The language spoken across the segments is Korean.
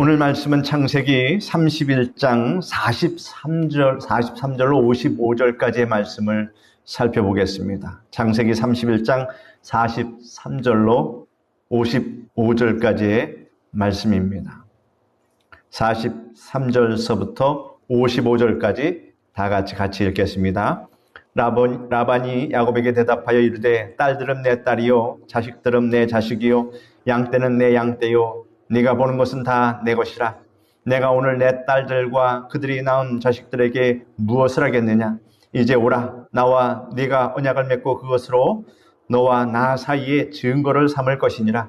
오늘 말씀은 창세기 31장 43절, 43절로 55절까지의 말씀을 살펴보겠습니다. 창세기 31장 43절로 55절까지의 말씀입니다. 43절서부터 55절까지 다 같이 같이 읽겠습니다. 라반, 라반이 야곱에게 대답하여 이르되 딸들은 내 딸이요 자식들은 내 자식이요 양떼는 내 양떼요 네가 보는 것은 다 내 것이라. 내가 오늘 내 딸들과 그들이 낳은 자식들에게 무엇을 하겠느냐? 이제 오라. 나와 네가 언약을 맺고 그것으로 너와 나 사이에 증거를 삼을 것이니라.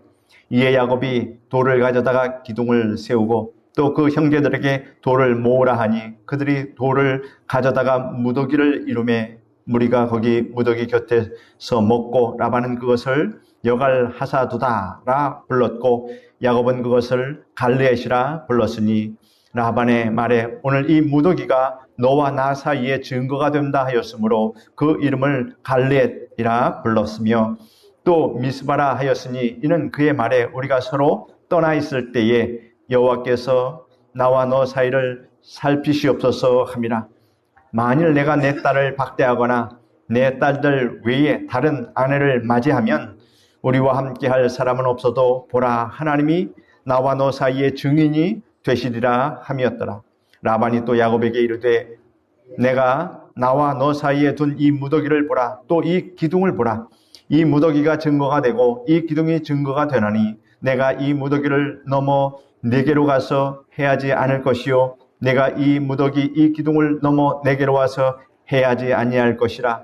이에 야곱이 돌을 가져다가 기둥을 세우고 또 그 형제들에게 돌을 모으라 하니 그들이 돌을 가져다가 무더기를 이루매 무리가 거기 무더기 곁에서 먹고 라반은 그것을 여갈 하사두다라 불렀고 야곱은 그것을 갈레엣이라 불렀으니 라반의 말에 오늘 이 무더기가 너와 나 사이에 증거가 된다 하였으므로 그 이름을 갈레엣이라 불렀으며 또 미스바라 하였으니 이는 그의 말에 우리가 서로 떠나 있을 때에 여호와께서 나와 너 사이를 살피시옵소서 함이라. 만일 내가 내 딸을 박대하거나 내 딸들 외에 다른 아내를 맞이하면 우리와 함께 할 사람은 없어도 보라 하나님이 나와 너 사이에 증인이 되시리라 함이었더라. 라반이 또 야곱에게 이르되 내가 나와 너 사이에 둔 이 무더기를 보라. 또 이 기둥을 보라. 이 무더기가 증거가 되고 이 기둥이 증거가 되나니 내가 이 무더기를 넘어 내게로 가서 해야지 않을 것이요. 내가 이 무더기 이 기둥을 넘어 내게로 와서 해야지 아니할 것이라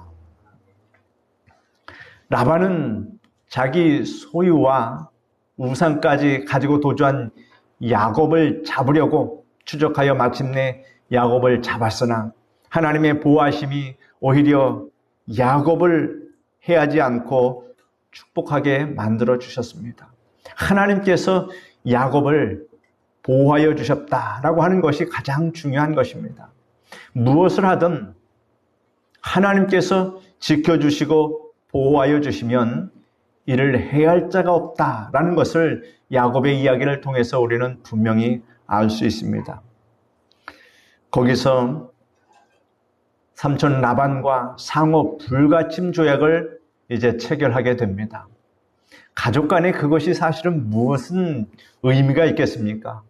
라반은 자기 소유와 우상까지 가지고 도주한 야곱을 잡으려고 추적하여 마침내 야곱을 잡았으나 하나님의 보호하심이 오히려 야곱을 해하지 않고 축복하게 만들어 주셨습니다. 하나님께서 야곱을 보호하여 주셨다라고 하는 것이 가장 중요한 것입니다. 무엇을 하든 하나님께서 지켜주시고 보호하여 주시면 이를 해할 자가 없다라는 것을 야곱의 이야기를 통해서 우리는 분명히 알 수 있습니다. 거기서 삼촌 라반과 상호 불가침 조약을 이제 체결하게 됩니다. 가족 간에 그것이 사실은 무엇은 의미가 있겠습니까?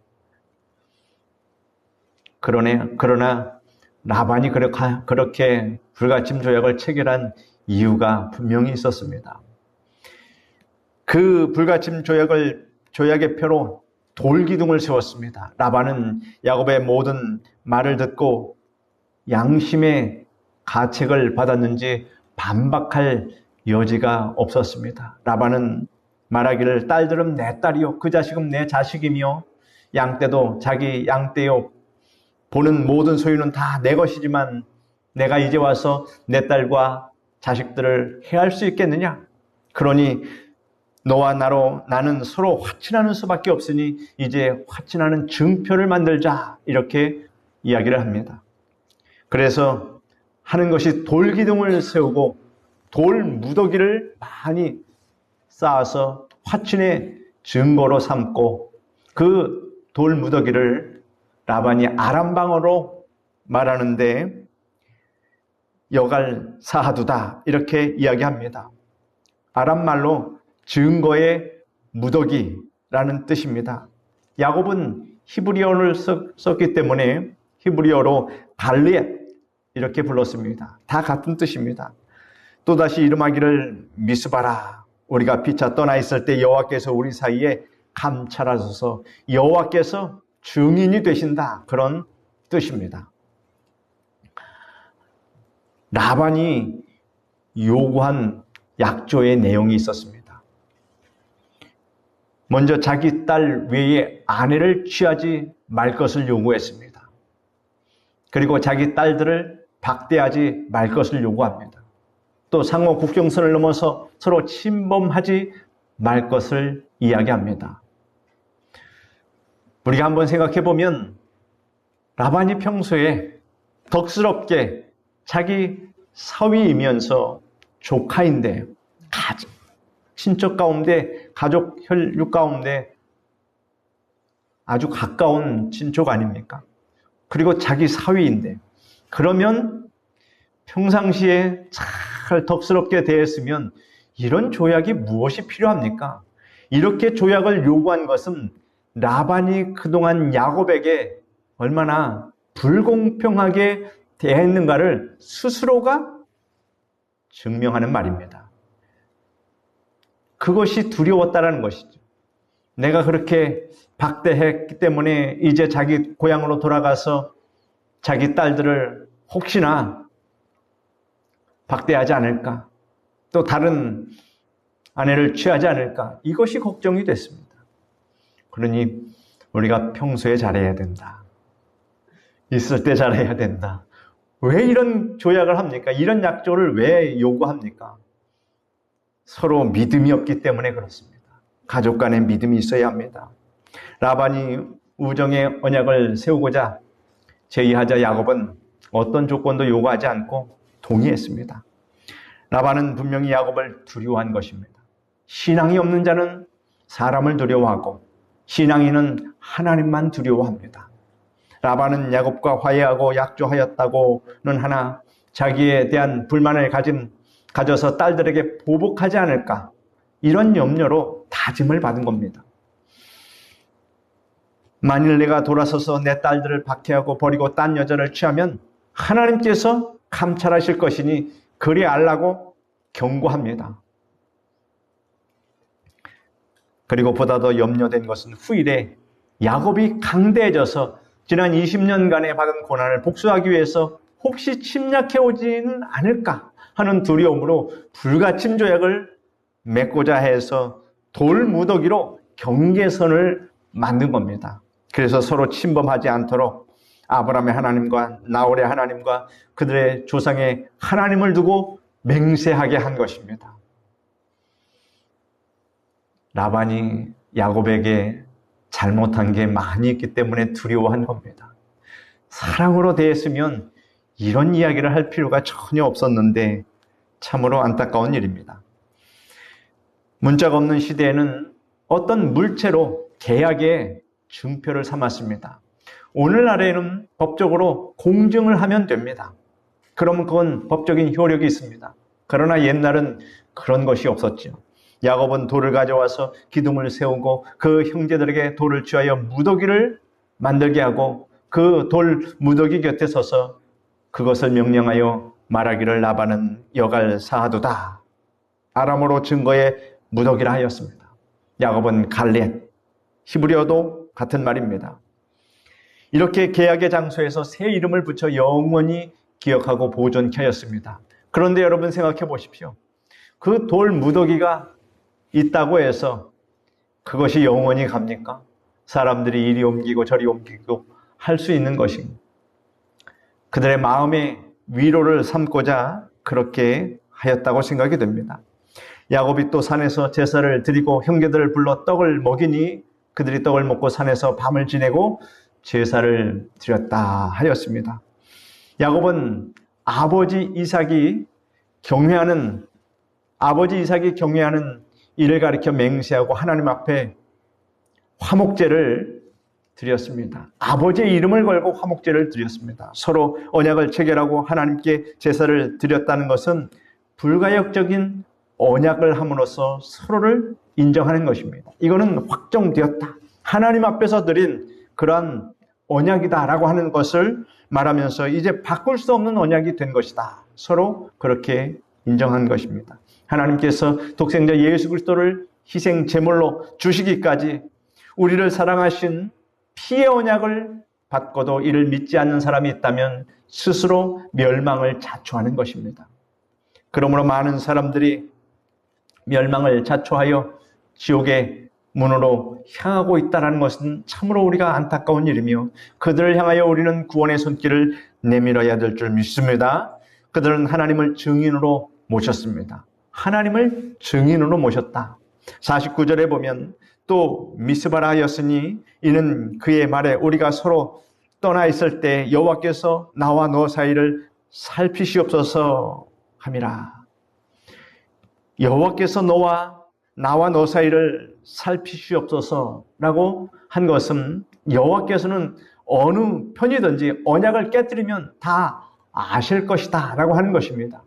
그러네, 그러나 라반이 그렇게 불가침 조약을 체결한 이유가 분명히 있었습니다. 그 불가침 조약을 조약의 표로 돌기둥을 세웠습니다. 라반은 야곱의 모든 말을 듣고 양심의 가책을 받았는지 반박할 여지가 없었습니다. 라반은 말하기를 딸들은 내 딸이요 그 자식은 내 자식이며 양떼도 자기 양떼요 보는 모든 소유는 다 내 것이지만 내가 이제 와서 내 딸과 자식들을 해할 수 있겠느냐? 그러니 너와 나로 나는 서로 화친하는 수밖에 없으니 이제 화친하는 증표를 만들자 이렇게 이야기를 합니다. 그래서 하는 것이 돌기둥을 세우고 돌 무더기를 많이 쌓아서 화친의 증거로 삼고 그 돌 무더기를 라반이 아람방어로 말하는데 여갈 사하두다 이렇게 이야기합니다. 아람말로 증거의 무더기라는 뜻입니다. 야곱은 히브리어를 썼기 때문에 히브리어로 발리엣 이렇게 불렀습니다. 다 같은 뜻입니다. 또다시 이름하기를 미스바라 우리가 피차 떠나 있을 때 여호와께서 우리 사이에 감찰하셔서 여호와께서 증인이 되신다 그런 뜻입니다. 라반이 요구한 약조의 내용이 있었습니다. 먼저 자기 딸 외에 아내를 취하지 말 것을 요구했습니다. 그리고 자기 딸들을 박대하지 말 것을 요구합니다. 또 상호 국경선을 넘어서 서로 침범하지 말 것을 이야기합니다. 우리가 한번 생각해 보면 라반이 평소에 덕스럽게 자기 사위이면서 조카인데 가족, 친척 가운데 가족 혈육 가운데 아주 가까운 친족 아닙니까? 그리고 자기 사위인데 그러면 평상시에 잘 덕스럽게 대했으면 이런 조약이 무엇이 필요합니까? 이렇게 조약을 요구한 것은 라반이 그동안 야곱에게 얼마나 불공평하게 대했는가를 스스로가 증명하는 말입니다. 그것이 두려웠다라는 것이죠. 내가 그렇게 박대했기 때문에 이제 자기 고향으로 돌아가서 자기 딸들을 혹시나 박대하지 않을까? 또 다른 아내를 취하지 않을까? 이것이 걱정이 됐습니다. 그러니 우리가 평소에 잘해야 된다. 있을 때 잘해야 된다. 왜 이런 조약을 합니까? 이런 약조를 왜 요구합니까? 서로 믿음이 없기 때문에 그렇습니다. 가족 간의 믿음이 있어야 합니다. 라반이 우정의 언약을 세우고자 제의하자 야곱은 어떤 조건도 요구하지 않고 동의했습니다. 라반은 분명히 야곱을 두려워한 것입니다. 신앙이 없는 자는 사람을 두려워하고 신앙인은 하나님만 두려워합니다. 라반은 야곱과 화해하고 약조하였다고는 하나 자기에 대한 불만을 가진 가져서 딸들에게 보복하지 않을까 이런 염려로 다짐을 받은 겁니다. 만일 내가 돌아서서 내 딸들을 박해하고 버리고 딴 여자를 취하면 하나님께서 감찰하실 것이니 그리 알라고 경고합니다. 그리고 보다 더 염려된 것은 후일에 야곱이 강대해져서 지난 20년간의 받은 고난을 복수하기 위해서 혹시 침략해 오지는 않을까 하는 두려움으로 불가침 조약을 맺고자 해서 돌 무더기로 경계선을 만든 겁니다. 그래서 서로 침범하지 않도록 아브라함의 하나님과 나홀의 하나님과 그들의 조상의 하나님을 두고 맹세하게 한 것입니다. 라반이 야곱에게 잘못한 게 많이 있기 때문에 두려워한 겁니다. 사랑으로 대했으면 이런 이야기를 할 필요가 전혀 없었는데 참으로 안타까운 일입니다. 문자가 없는 시대에는 어떤 물체로 계약의 증표를 삼았습니다. 오늘날에는 법적으로 공증을 하면 됩니다. 그러면 그건 법적인 효력이 있습니다. 그러나 옛날은 그런 것이 없었죠. 야곱은 돌을 가져와서 기둥을 세우고 그 형제들에게 돌을 취하여 무더기를 만들게 하고 그 돌 무더기 곁에 서서 그것을 명령하여 말하기를 나바는 여갈 사하도다. 아람으로 증거에 무더기라 하였습니다. 야곱은 갈렛, 히브리어도 같은 말입니다. 이렇게 계약의 장소에서 새 이름을 붙여 영원히 기억하고 보존케 하였습니다. 그런데 여러분 생각해 보십시오. 그 돌 무더기가 있다고 해서 그것이 영원히 갑니까? 사람들이 이리 옮기고 저리 옮기고 할 수 있는 것입니다. 그들의 마음의 위로를 삼고자 그렇게 하였다고 생각이 됩니다. 야곱이 또 산에서 제사를 드리고 형제들을 불러 떡을 먹이니 그들이 떡을 먹고 산에서 밤을 지내고 제사를 드렸다 하였습니다. 야곱은 아버지 이삭이 경외하는 아버지 이삭이 경외하는 이를 가리켜 맹세하고 하나님 앞에 화목제를 드렸습니다. 아버지의 이름을 걸고 화목제를 드렸습니다. 서로 언약을 체결하고 하나님께 제사를 드렸다는 것은 불가역적인 언약을 함으로써 서로를 인정하는 것입니다. 이거는 확정되었다. 하나님 앞에서 드린 그러한 언약이다라고 하는 것을 말하면서 이제 바꿀 수 없는 언약이 된 것이다. 서로 그렇게 인정한 것입니다. 하나님께서 독생자 예수 그리스도를 희생 제물로 주시기까지 우리를 사랑하신 피의 언약을 받고도 이를 믿지 않는 사람이 있다면 스스로 멸망을 자초하는 것입니다. 그러므로 많은 사람들이 멸망을 자초하여 지옥의 문으로 향하고 있다는 것은 참으로 우리가 안타까운 일이며 그들을 향하여 우리는 구원의 손길을 내밀어야 될 줄 믿습니다. 그들은 하나님을 증인으로 모셨습니다. 하나님을 증인으로 모셨다. 49절에 보면 또 미스바라 하였으니 이는 그의 말에 우리가 서로 떠나 있을 때 여호와께서 나와 너 사이를 살피시옵소서 함이라. 여호와께서 너와 나와 너 사이를 살피시옵소서라고 한 것은 여호와께서는 어느 편이든지 언약을 깨뜨리면 다 아실 것이다라고 하는 것입니다.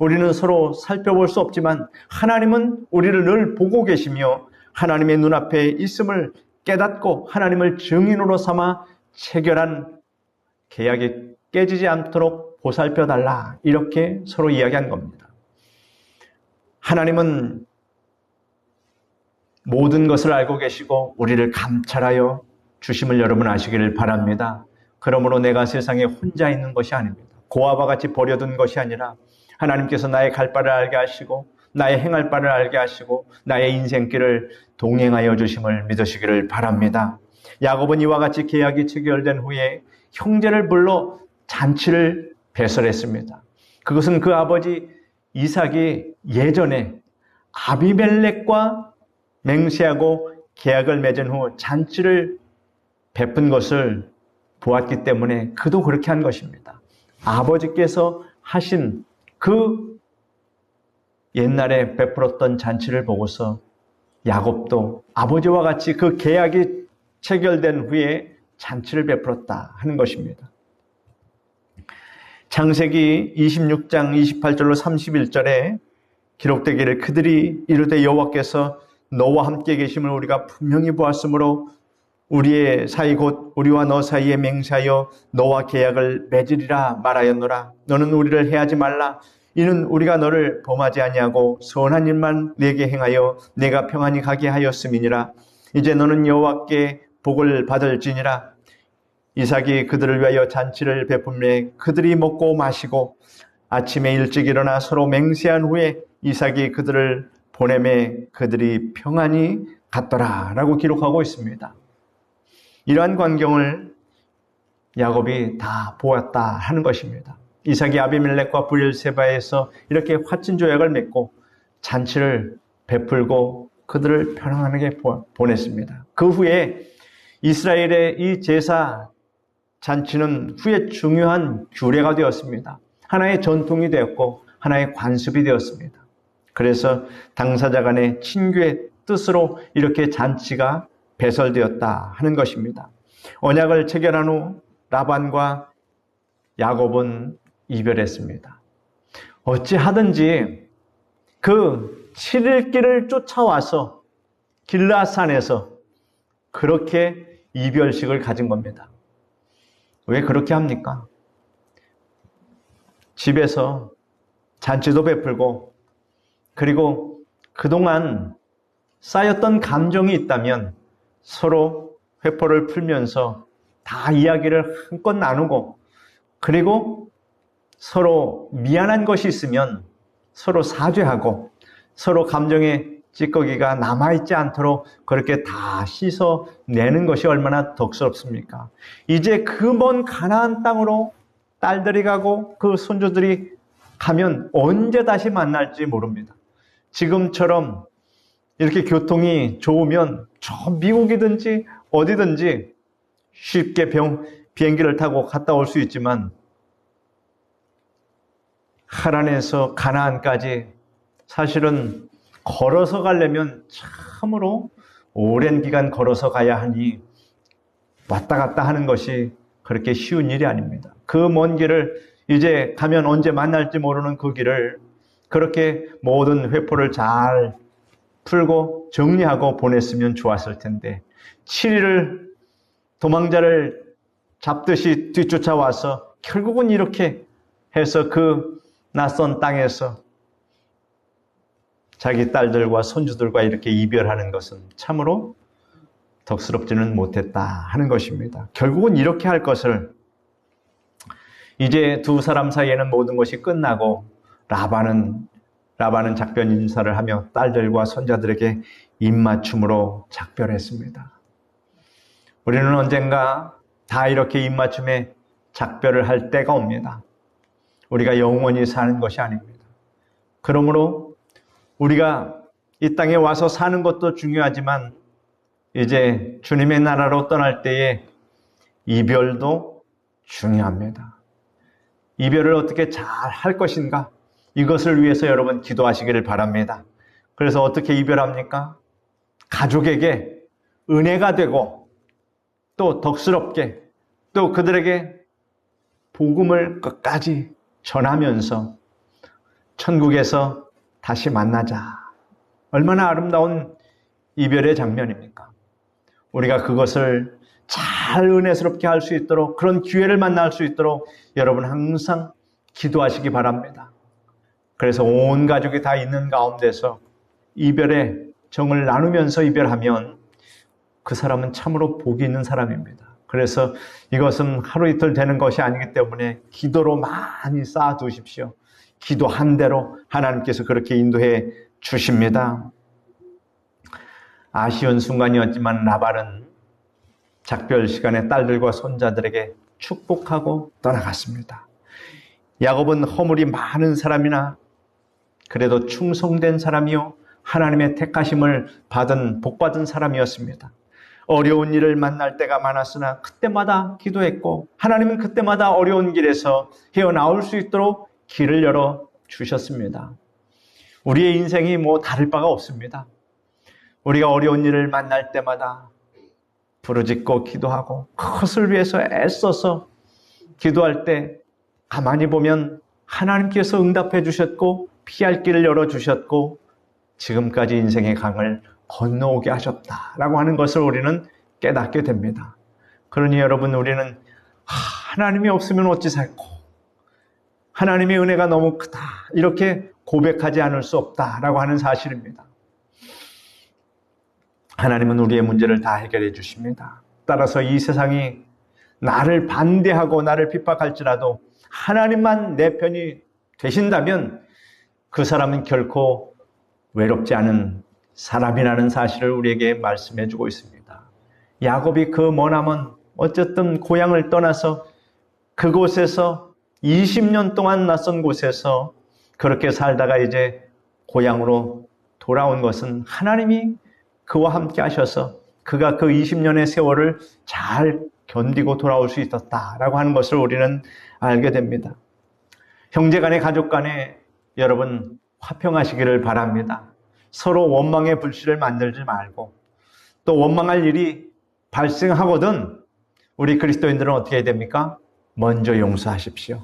우리는 서로 살펴볼 수 없지만 하나님은 우리를 늘 보고 계시며 하나님의 눈앞에 있음을 깨닫고 하나님을 증인으로 삼아 체결한 계약이 깨지지 않도록 보살펴 달라 이렇게 서로 이야기한 겁니다. 하나님은 모든 것을 알고 계시고 우리를 감찰하여 주심을 여러분 아시기를 바랍니다. 그러므로 내가 세상에 혼자 있는 것이 아닙니다. 고아와 같이 버려둔 것이 아니라 하나님께서 나의 갈 바를 알게 하시고 나의 행할 바를 알게 하시고 나의 인생길을 동행하여 주심을 믿으시기를 바랍니다. 야곱은 이와 같이 계약이 체결된 후에 형제를 불러 잔치를 배설했습니다. 그것은 그 아버지 이삭이 예전에 아비멜렉과 맹세하고 계약을 맺은 후 잔치를 베푼 것을 보았기 때문에 그도 그렇게 한 것입니다. 아버지께서 하신 그 옛날에 베풀었던 잔치를 보고서 야곱도 아버지와 같이 그 계약이 체결된 후에 잔치를 베풀었다 하는 것입니다. 창세기 26장 28절로 31절에 기록되기를 그들이 이르되 여호와께서 너와 함께 계심을 우리가 분명히 보았으므로 우리의 사이 곧 우리와 너 사이에 맹세하여 너와 계약을 맺으리라 말하였노라. 너는 우리를 해하지 말라. 이는 우리가 너를 범하지 아니하고 선한 일만 내게 행하여 내가 평안히 가게 하였음이니라. 이제 너는 여호와께 복을 받을지니라. 이삭이 그들을 위하여 잔치를 베품매 그들이 먹고 마시고 아침에 일찍 일어나 서로 맹세한 후에 이삭이 그들을 보내매 그들이 평안히 갔더라 라고 기록하고 있습니다. 이러한 광경을 야곱이 다 보았다 하는 것입니다. 이삭이 아비멜렉과 부엘세바에서 이렇게 화친 조약을 맺고 잔치를 베풀고 그들을 편안하게 보냈습니다. 그 후에 이스라엘의 이 제사 잔치는 후에 중요한 규례가 되었습니다. 하나의 전통이 되었고 하나의 관습이 되었습니다. 그래서 당사자 간의 친교의 뜻으로 이렇게 잔치가 배설되었다 하는 것입니다. 언약을 체결한 후 라반과 야곱은 이별했습니다. 어찌하든지 그 7일 길을 쫓아와서 길라산에서 그렇게 이별식을 가진 겁니다. 왜 그렇게 합니까? 집에서 잔치도 베풀고 그리고 그동안 쌓였던 감정이 있다면 서로 회포를 풀면서 다 이야기를 한껏 나누고 그리고 서로 미안한 것이 있으면 서로 사죄하고 서로 감정의 찌꺼기가 남아있지 않도록 그렇게 다 씻어내는 것이 얼마나 덕스럽습니까? 이제 그 먼 가나안 땅으로 딸들이 가고 그 손주들이 가면 언제 다시 만날지 모릅니다. 지금처럼 이렇게 교통이 좋으면 저 미국이든지 어디든지 쉽게 병, 비행기를 타고 갔다 올 수 있지만 하란에서 가나안까지 사실은 걸어서 가려면 참으로 오랜 기간 걸어서 가야 하니 왔다 갔다 하는 것이 그렇게 쉬운 일이 아닙니다. 그 먼 길을 이제 가면 언제 만날지 모르는 그 길을 그렇게 모든 회포를 잘 풀고 정리하고 보냈으면 좋았을 텐데 7일을 도망자를 잡듯이 뒤쫓아와서 결국은 이렇게 해서 그 낯선 땅에서 자기 딸들과 손주들과 이렇게 이별하는 것은 참으로 덕스럽지는 못했다 하는 것입니다. 결국은 이렇게 할 것을 이제 두 사람 사이에는 모든 것이 끝나고 라반은 라반은 작별 인사를 하며 딸들과 손자들에게 입맞춤으로 작별했습니다. 우리는 언젠가 다 이렇게 입맞춤에 작별을 할 때가 옵니다. 우리가 영원히 사는 것이 아닙니다. 그러므로 우리가 이 땅에 와서 사는 것도 중요하지만 이제 주님의 나라로 떠날 때에 이별도 중요합니다. 이별을 어떻게 잘 할 것인가? 이것을 위해서 여러분 기도하시기를 바랍니다. 그래서 어떻게 이별합니까? 가족에게 은혜가 되고 또 덕스럽게 또 그들에게 복음을 끝까지 전하면서 천국에서 다시 만나자. 얼마나 아름다운 이별의 장면입니까? 우리가 그것을 잘 은혜스럽게 할 수 있도록 그런 기회를 만날 수 있도록 여러분 항상 기도하시기 바랍니다. 그래서 온 가족이 다 있는 가운데서 이별의 정을 나누면서 이별하면 그 사람은 참으로 복이 있는 사람입니다. 그래서 이것은 하루 이틀 되는 것이 아니기 때문에 기도로 많이 쌓아두십시오. 기도한 대로 하나님께서 그렇게 인도해 주십니다. 아쉬운 순간이었지만 나발은 작별 시간에 딸들과 손자들에게 축복하고 떠나갔습니다. 야곱은 허물이 많은 사람이나 그래도 충성된 사람이요 하나님의 택하심을 받은 복받은 사람이었습니다. 어려운 일을 만날 때가 많았으나 그때마다 기도했고 하나님은 그때마다 어려운 길에서 헤어나올 수 있도록 길을 열어 주셨습니다. 우리의 인생이 뭐 다를 바가 없습니다. 우리가 어려운 일을 만날 때마다 부르짖고 기도하고 그것을 위해서 애써서 기도할 때 가만히 보면 하나님께서 응답해 주셨고 피할 길을 열어 주셨고 지금까지 인생의 강을 건너오게 하셨다라고 하는 것을 우리는 깨닫게 됩니다. 그러니 여러분 우리는 하나님이 없으면 어찌 살고 하나님의 은혜가 너무 크다 이렇게 고백하지 않을 수 없다라고 하는 사실입니다. 하나님은 우리의 문제를 다 해결해 주십니다. 따라서 이 세상이 나를 반대하고 나를 핍박할지라도 하나님만 내 편이 되신다면 그 사람은 결코 외롭지 않은 사람이라는 사실을 우리에게 말씀해 주고 있습니다. 야곱이 그 머나먼 어쨌든 고향을 떠나서 그곳에서 20년 동안 낯선 곳에서 그렇게 살다가 이제 고향으로 돌아온 것은 하나님이 그와 함께 하셔서 그가 그 20년의 세월을 잘 견디고 돌아올 수 있었다라고 하는 것을 우리는 알게 됩니다. 형제 간에 가족 간에 여러분 화평하시기를 바랍니다. 서로 원망의 불씨를 만들지 말고 또 원망할 일이 발생하거든 우리 그리스도인들은 어떻게 해야 됩니까? 먼저 용서하십시오.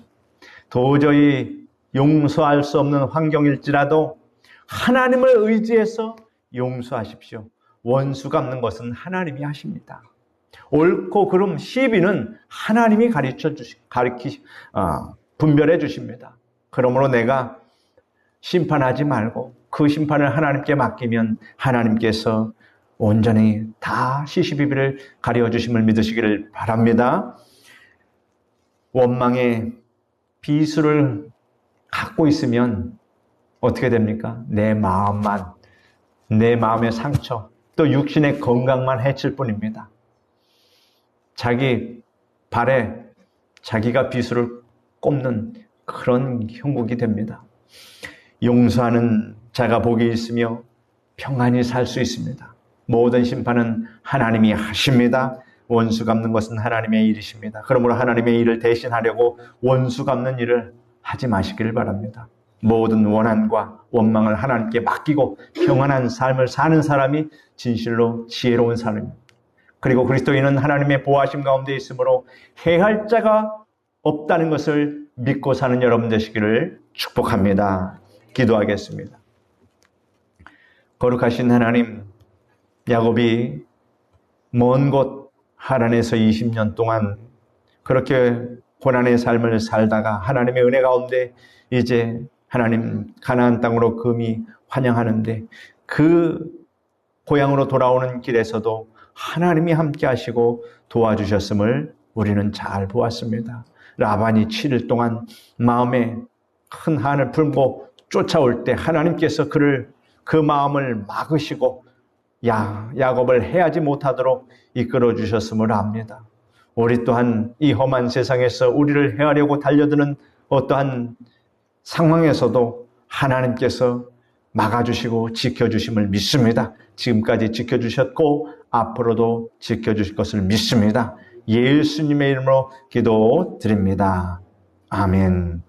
도저히 용서할 수 없는 환경일지라도 하나님을 의지해서 용서하십시오. 원수 갚는 것은 하나님이 하십니다. 옳고 그름 시비는 하나님이 가르쳐 주시, 가르치, 어, 분별해 주십니다. 그러므로 내가 심판하지 말고 그 심판을 하나님께 맡기면 하나님께서 온전히 다 시시비비를 가려 주심을 믿으시기를 바랍니다. 원망의 비수를 갖고 있으면 어떻게 됩니까? 내 마음만, 내 마음의 상처, 또 육신의 건강만 해칠 뿐입니다. 자기 발에 자기가 비수를 꼽는 그런 형국이 됩니다. 용서하는 자가 복이 있으며 평안히 살 수 있습니다. 모든 심판은 하나님이 하십니다. 원수 갚는 것은 하나님의 일이십니다. 그러므로 하나님의 일을 대신하려고 원수 갚는 일을 하지 마시기를 바랍니다. 모든 원한과 원망을 하나님께 맡기고 평안한 삶을 사는 사람이 진실로 지혜로운 사람입니다. 그리고 그리스도인은 하나님의 보호하심 가운데 있으므로 해할 자가 없다는 것을 믿고 사는 여러분 되시기를 축복합니다. 기도하겠습니다. 거룩하신 하나님, 야곱이 먼 곳 하란에서 20년 동안 그렇게 고난의 삶을 살다가 하나님의 은혜 가운데 이제 하나님 가나안 땅으로 금이 환영하는데 그 고향으로 돌아오는 길에서도 하나님이 함께 하시고 도와주셨음을 우리는 잘 보았습니다. 라반이 7일 동안 마음에 큰 한을 풀고 쫓아올 때 하나님께서 그를 그 마음을 막으시고 야, 야곱을 해하지 못하도록 이끌어 주셨음을 압니다. 우리 또한 이 험한 세상에서 우리를 해하려고 달려드는 어떠한 상황에서도 하나님께서 막아주시고 지켜주심을 믿습니다. 지금까지 지켜주셨고 앞으로도 지켜주실 것을 믿습니다. 예수님의 이름으로 기도 드립니다. 아멘.